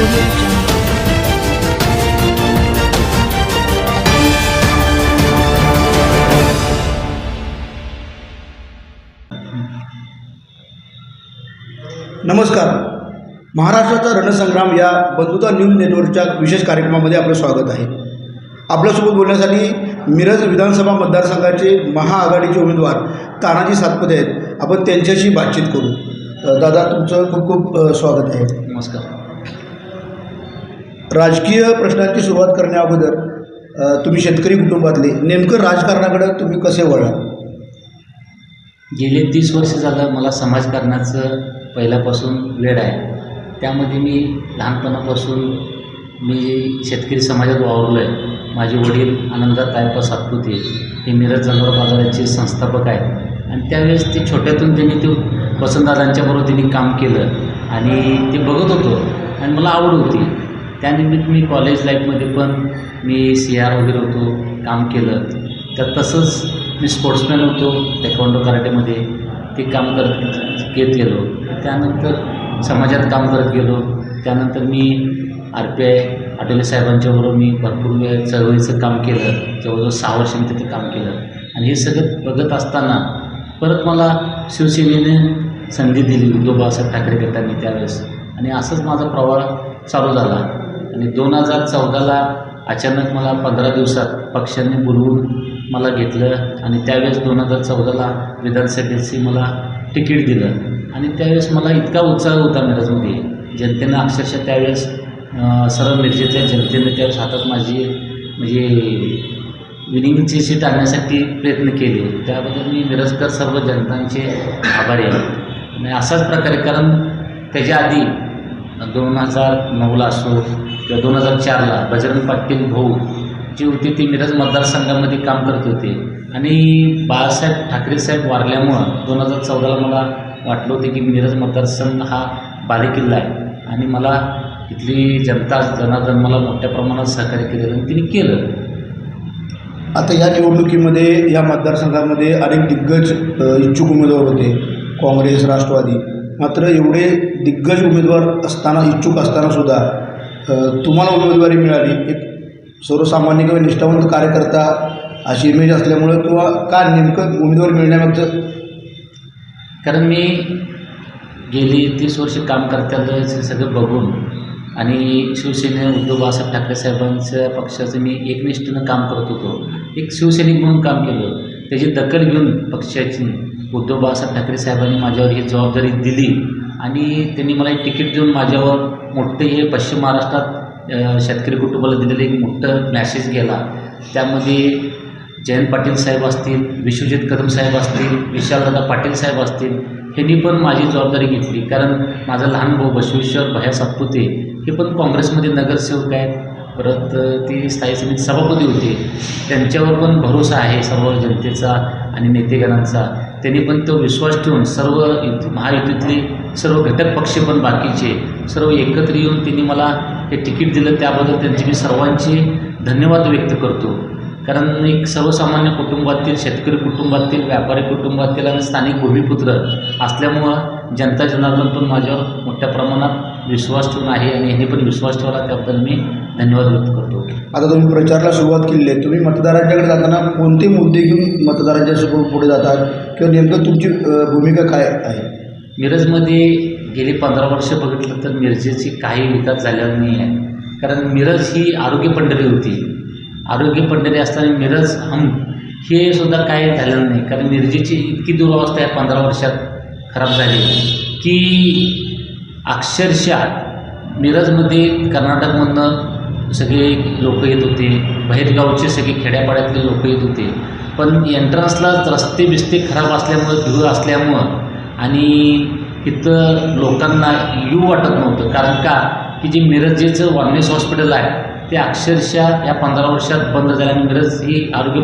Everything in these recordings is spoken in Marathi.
नमस्कार. महाराष्ट्राचा रणसंग्राम या बंधुता न्यूज नेटवर्कच्या विशेष कार्यक्रमामध्ये आपलं स्वागत आहे. आपल्यासोबत बोलण्यासाठी मिरज विधानसभा मतदारसंघाचे महाआघाडीचे उमेदवार तानाजी सातपदे आहेत. आपण त्यांच्याशी बातचीत करू. दादा तुमचं खूप खूप स्वागत आहे. नमस्कार. राजकीय प्रश्नांची सुरुवात करण्याअगोदर तुम्ही शेतकरी कुटुंबातले नेमकं राजकारणाकडं तुम्ही कसे वळा गेले तीस वर्ष झालं मला समाजकारणाचं पहिल्यापासून वेळ आहे. त्यामध्ये मी लहानपणापासून मी शेतकरी समाजात वावरलो आहे माझे वडील आनंददार तायप्पा सातपुते हे मिरज जनावर बाजाराचे संस्थापक आहेत. आणि त्यावेळेस ते छोट्यातून त्यांनी ते वसंतदादांच्याबरोबर त्यांनी काम केलं आणि ते बघत होतो. आणि मला आवड होती. त्यानिमित्त मी कॉलेज लाईफमध्ये पण मी सी आर वगैरे होतो काम केलं. तर तसंच मी स्पोर्ट्समॅन होतो टेकॉन्डो कराटेमध्ये ते काम करत घेत गेलो त्यानंतर समाजात काम करत गेलो. त्यानंतर मी आर पी आय आठवले साहेबांच्याबरोबर मी भरपूर वेळ चळवळीचं काम केलं. जवळजवळ सहा वर्ष मी तिथे काम केलं. आणि हे सगळं बघत असताना परत मला शिवसेनेने संधी दिली उद्धव बाळासाहेब ठाकरे गटांनी त्यावेळेस. आणि असंच माझा प्रवाह चालू झाला. आणि दोन हजार चौदाला अचानक मला पंधरा दिवसात पक्षाने बोलवून मला घेतलं आणि त्यावेळेस दोन हजार चौदाला विधानसभेची मला तिकीट दिलं. आणि त्यावेळेस मला इतका उत्साह होता मिरजमध्ये. जनतेनं अक्षरशः त्यावेळेस सरळ सर्व मिरजेतल्या जनतेनं त्यावेळेस हातात माझी म्हणजे विनिंगची सीट आणण्यासाठी प्रयत्न केले. त्याबद्दल मी मिरजकर सर्व जनतांचे आभारी आहे. आणि असाच प्रकारे कारण त्याच्या आधी दोन हजार नऊला असो किंवा दोन हजार चारला बजरंग पाटील भाऊ जी होती ती मिरज मतदारसंघामध्ये काम करत होते. आणि बाळासाहेब ठाकरे साहेब वारल्यामुळं दोन हजार चौदाला मला वाटलं होतं की मिरज मतदारसंघ हा बालेकिल्ला आहे. आणि मला इथली जनता जनार्दन मला मोठ्या प्रमाणात सहकार्य केलं आणि तिने केलं. आता या निवडणुकीमध्ये या मतदारसंघामध्ये अनेक दिग्गज इच्छुक उमेदवार होते. काँग्रेस राष्ट्रवादी. मात्र एवढे दिग्गज उमेदवार असताना इच्छुक असताना सुद्धा तुम्हाला उमेदवारी मिळाली. एक सर्वसामान्य किंवा निष्ठावंत कार्यकर्ता अशी इमेज असल्यामुळं किंवा का नेमकं उमेदवारी मिळण्यामागचं? कारण मी गेली तीस वर्ष काम करताना सगळं बघून आणि शिवसेने उद्धव बाळासाहेब ठाकरे साहेबांच्या पक्षाचं मी एकनिष्ठेनं काम करत होतो. एक शिवसैनिक म्हणून काम केलं. त्याची दखल घेऊन पक्षाची उद्धव बाळासाहेब ठाकरे साहेबांनी माझ्यावर ही जबाबदारी दिली. आणि त्यांनी मला एक तिकीट देऊन माझ्यावर मोठं हे पश्चिम महाराष्ट्रात शेतकरी कुटुंबाला दिलेलं एक मोठं मॅसेज गेला. त्यामध्ये जयंत पाटील साहेब असतील विश्वजित कदम साहेब असतील विशालदादा पाटील साहेब असतील ह्यांनी पण माझी जबाबदारी घेतली. कारण माझा लहान भाऊ बसवेश्वर भया सातपुते हे पण काँग्रेसमध्ये नगरसेवक आहेत. परत ती स्थायी समिती सभापती होते. त्यांच्यावर पण भरोसा आहे सर्व जनतेचा आणि नेतेगणांचा. त्यांनी पण तो विश्वास ठेवून सर्व युती महायुतीतले सर्व घटक पक्ष पण बाकीचे सर्व एकत्र येऊन त्यांनी मला हे तिकीट दिलं. त्याबद्दल त्यांचे मी सर्वांचे धन्यवाद व्यक्त करतो. कारण एक सर्वसामान्य कुटुंबातील शेतकरी कुटुंबातील व्यापारी कुटुंबातील आणि स्थानिक भूमिपुत्र असल्यामुळं जनता जनार्दन पण माझ्यावर मोठ्या प्रमाणात विश्वास ठेवून आहे आणि ह्यांनी पण विश्वास ठेवला त्याबद्दल मी धन्यवाद व्यक्त करतो. आता तुम्ही प्रचाराला सुरुवात केली आहे. तुम्ही मतदारांच्याकडे जाताना कोणते मुद्दे घेऊन मतदारांच्या समोर पुढे जातात? किंवा नेमकं तुमची भूमिका काय आहे? मिरजमध्ये गेली पंधरा वर्ष बघितलं तर मिरजेची काही विकास झालेला नाही आहे. कारण मिरज ही आरोग्य पंढरी होती. आरोग्य पंढरी असताना मिरज हम हे सुद्धा काय झालेलं नाही. कारण मिरजेची इतकी दुरावस्था आहे पंधरा वर्षात. खराब झाली. की अक्षरशः मिरजमध्ये कर्नाटकमधनं सगळे लोक येत होते. बाहेरगावचे सगळे खेड्यापाड्यातले लोक येत होते. पण एंट्रन्सलाच रस्ते बिस्ते खराब असल्यामुळं धूळ असल्यामुळं आणि इथं लोकांना येऊ वाटत नव्हतं. कारण का? की जे मिरजेचं वॉर्नेस हॉस्पिटल आहे ते अक्षरशः या पंधरा वर्षात बंद झाल्याने मिरज ही आरोग्य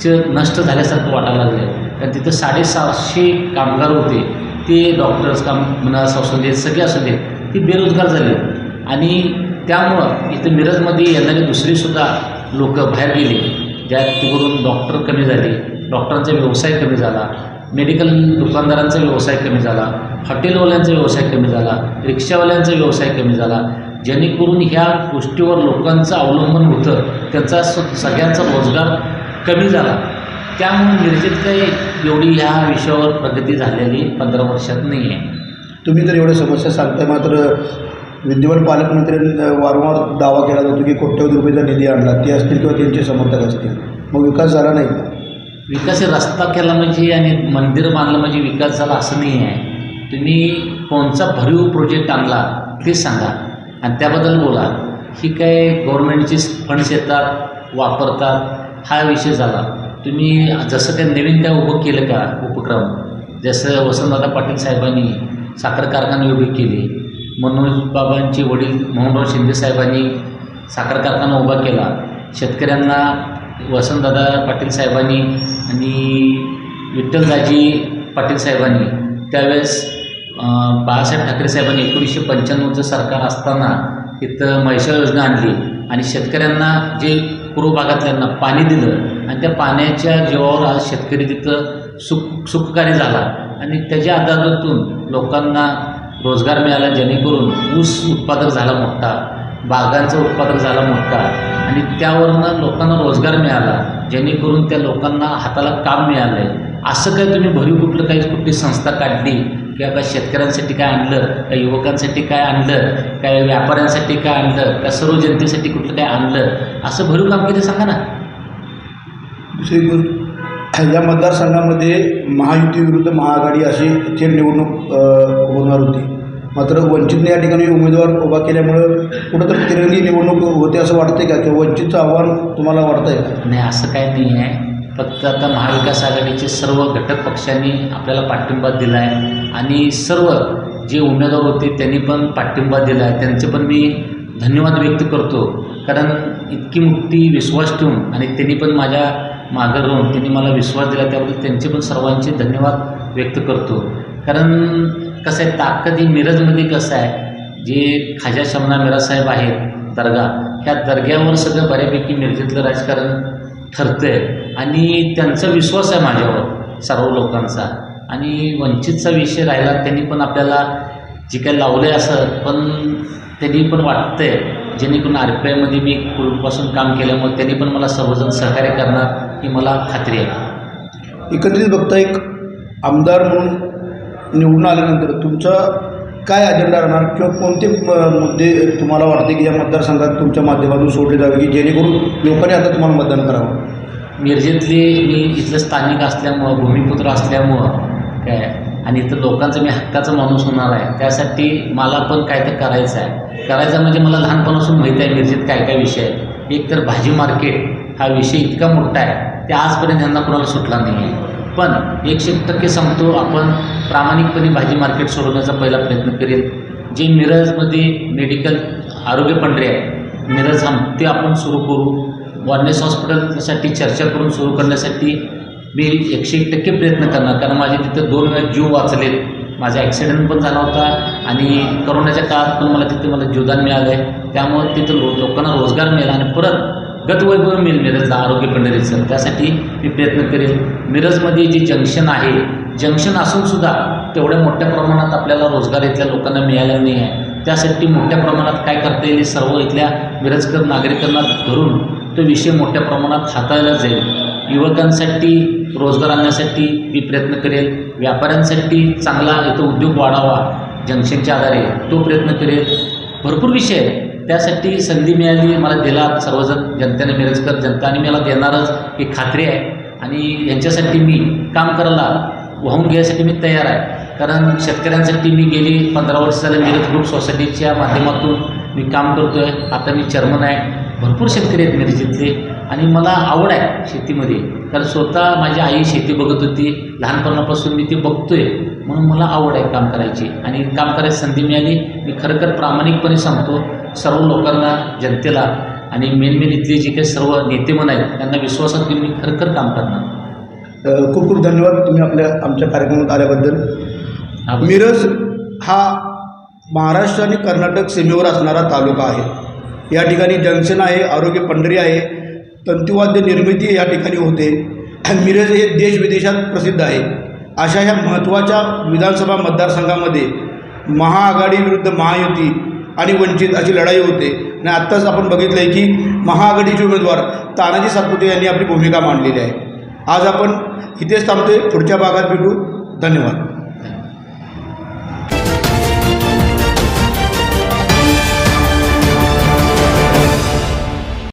चं नष्ट झाल्यासारखं वाटायला लागलं कारण तिथं साडेसहाशे कामगार होते. ते डॉक्टर्स काम नर्स असू देत सगळे असू देत ते बेरोजगार झाले. आणि त्यामुळं इथं मिरजमध्ये येणारी दुसरीसुद्धा लोक बाहेर गेली. तिकडून डॉक्टर कमी झाले डॉक्टरांचा व्यवसाय कमी झाला मेडिकल दुकानदारांचा व्यवसाय कमी झाला हॉटेलवाल्यांचा व्यवसाय कमी झाला रिक्षावाल्यांचा व्यवसाय कमी झाला. जेणेकरून ह्या गोष्टीवर लोकांचं अवलंबन होतं. त्याचा स सगळ्यांचा रोजगार कमी झाला. त्यामुळे मिरजेत काही एवढी ह्या विषयावर प्रगती झालेली पंधरा वर्षात नाही आहे तुम्ही तर एवढ्या समस्या सांगताय मात्र विद्यमान पालकमंत्र्यांनी वारंवार दावा केला जातो की कोट्यवधी रुपयेचा निधी आणला. ते असतील किंवा त्यांचे समर्थक असतील. मग विकास झाला नाही विकास रस्ता केला म्हणजे आणि मंदिर बांधलं म्हणजे विकास झाला असं नाही आहे तुम्ही कोणचा भरीव प्रोजेक्ट आणला ते सांगा आणि त्याबद्दल बोला. ही काय गव्हर्नमेंटचे फंड्स येतात वापरतात हा विषय झाला. तुम्ही जसं त्या नवीन काय उभं केलं का उपक्रम? जसं वसंतदादा पाटील साहेबांनी साखर कारखाने उभे केले मनोज बाबांचे वडील मोहनराव शिंदे साहेबांनी साखर कारखाना उभा केला शेतकऱ्यांना वसंतदादा पाटील साहेबांनी आणि विठ्ठलदाजी पाटील साहेबांनी त्यावेळेस बाळासाहेब ठाकरे साहेबांनी एकोणीसशे पंच्याण्णवचं सरकार असताना तिथं म्हैसाळ योजना आणली आणि शेतकऱ्यांना जे पूर्व भागातल्यांना पाणी दिलं आणि त्या पाण्याच्या जीवावर आज शेतकरी तिथं सुख सुखकारी झाला. आणि त्याच्या आधारातून लोकांना रोजगार मिळाला जेणेकरून ऊस उत्पादक झाला मोठा बागांचं उत्पादक झाला मोठा. आणि त्यावरनं लोकांना रोजगार मिळाला जेणेकरून त्या लोकांना हाताला काम मिळालं आहे असं काही तुम्ही भरीव कुठलं काही कुठली संस्था काढली? काय शेतकऱ्यांसाठी काय आणलं काय युवकांसाठी काय आणलं काय व्यापाऱ्यांसाठी काय आणलं का सर्व जनतेसाठी कुठलं काय आणलं असं भरीव काम केलं सांगा ना. दुसरी गोष्ट या मतदारसंघामध्ये महायुती विरुद्ध महाआघाडी अशी थेट निवडणूक होणार होती. मात्र वंचितने या ठिकाणी उमेदवार उभा केल्यामुळं कुठंतरी तिरंगी निवडणूक होते असं वाटतंय का? किंवा वंचितचं आव्हान तुम्हाला वाटतंय का? नाही असं काही नाही आहे फक्त आता महाविकास आघाडीचे सर्व घटक पक्षांनी आपल्याला पाठिंबा दिला आहे आणि सर्व जे उमेदवार होते त्यांनी पण पाठिंबा दिला आहे त्यांचे पण मी धन्यवाद व्यक्त करतो. कारण इतकी मोठी विश्वास ठेवून आणि त्यांनी पण माझ्या मागं राहून त्यांनी मला विश्वास दिला त्याबद्दल त्यांचे पण सर्वांचे धन्यवाद व्यक्त करतो. कारण कसं आहे ताकद ही मिरजमध्ये कसं आहे जे खाजा शमना मिराज साहेब आहेत दर्गा ह्या दर्ग्यावर सगळं बऱ्यापैकी मिरजेतलं राजकारण ठरतं आहे आणि त्यांचा विश्वास आहे माझ्यावर सर्व लोकांचा. आणि वंचितचा विषय राहिला त्यांनी पण आपल्याला जे काही लावलं आहे असं पण त्यांनी पण वाटतंय. जेणेकरून आर पी आयमध्ये मी पूर्वीपासून काम केल्यामुळे त्यांनी पण मला सर्वजण सहकार्य करणार ही मला खात्री आहे. एकत्रित बघता एक आमदार म्हणून निवडून आल्यानंतर तुमचा काय अजेंडा राहणार? किंवा कोणते मुद्दे तुम्हाला वाटते की या मतदारसंघात तुमच्या माध्यमातून सोडले जावे की जेणेकरून लोकांनी आता तुम्हाला मतदान करावं? मिरजेतले मी इथलं स्थानिक असल्यामुळं भूमिपुत्र असल्यामुळं काय आणि इथं लोकांचा मी हक्काचा माणूस होणार आहे त्यासाठी मला पण काय तर करायचं आहे. करायचं म्हणजे मला लहानपणापासून माहीत आहे मिरजेत काय काय विषय आहे एक तर भाजी मार्केट हा विषय इतका मोठा आहे ते आजपर्यंत यांना कोणाला सुटला नाही आहे पण एकशे टक्के सांगतो आपण प्रामाणिकपणे भाजी मार्केट सोडवण्याचा पहिला प्रयत्न करेल जे मिरजमध्ये मेडिकल आरोग्य पंढरे आहे मिरज हम ते आपण सुरू करू. वॉर्नेस हॉस्पिटलसाठी चर्चा करून सुरू करण्यासाठी मी एकशे एक टक्के प्रयत्न करणार. कारण माझे तिथं दोन वेळा जीव वाचलेत. माझा ॲक्सिडेंट पण झाला होता आणि करोनाच्या काळात पण मला तिथे मला जीवदान मिळालं आहे त्यामुळे तिथं लो लोकांना रोजगार मिळाला आणि परत गतवैभव मिळेल मिरजला आरोग्य पंढरीचं त्यासाठी मी प्रयत्न करेल मिरजमध्ये जे जंक्शन आहे जंक्शन असूनसुद्धा तेवढ्या मोठ्या प्रमाणात आपल्याला रोजगार इथल्या लोकांना मिळाला नाही आहे. त्यासाठी मोठ्या प्रमाणात काय करता येईल सर्व इथल्या मिरजकर नागरिकांना धरून तो विषय मोठ्या प्रमाणात हाताळला जाईल. युवकांसाठी रोजगार आणण्यासाठी मी प्रयत्न करेल. व्यापाऱ्यांसाठी चांगला इथं उद्योग वाढावा जंक्शनच्या आधारे. तो प्रयत्न करेल. भरपूर विषय आहे त्यासाठी संधी मिळाली मला दिला सर्वजण. जनतेने मिरजकर जनता आणि मला देणारच ही खात्री आहे. आणि यांच्यासाठी मी काम करायला वाहून घ्यायसाठी मी तयार आहे. कारण शेतकऱ्यांसाठी मी गेली पंधरा वर्ष झाले मिरज ग्रुप सोसायटीच्या माध्यमातून मी काम करतो आहे आता मी चेअरमन आहे. भरपूर शेतकरी आहेत मिरजेतले. आणि मला आवड आहे शेतीमध्ये. कारण स्वतः माझी आई शेती बघत होती. लहानपणापासून मी ती बघतोय. म्हणून मला आवड आहे काम करायची. आणि काम करायची संधी मिळाली. मी खरोखर प्रामाणिकपणे सांगतो सर्व लोकांना जनतेला आणि मेन मेन इथले जे काही सर्व नेतेमन आहेत त्यांना विश्वासात घेऊन मी खरोखर काम करणार. खूप खूप धन्यवाद तुम्ही आपल्या आमच्या कार्यक्रमात आल्याबद्दल. मिरज हा महाराष्ट्र आणि कर्नाटक सीमेवर असणारा तालुका आहे. या ठिकाणी जंक्शन आहे आरोग्य पंढरी आहे तंतुवाद्य निर्मिती या ठिकाणी होते. आणि मिरज हे देश विदेशात प्रसिद्ध आहे. अशा ह्या महत्त्वाच्या विधानसभा मतदारसंघामध्ये महाआघाडी विरुद्ध महायुती आणि वंचित अशी लढाई होते. आणि आत्ताच आपण बघितलं आहे की महाआघाडीचे उमेदवार तानाजी सातपुते यांनी आपली भूमिका मांडलेली आहे. आज आपण इथेच थांबतोय. पुढच्या भागात भेटू. धन्यवाद.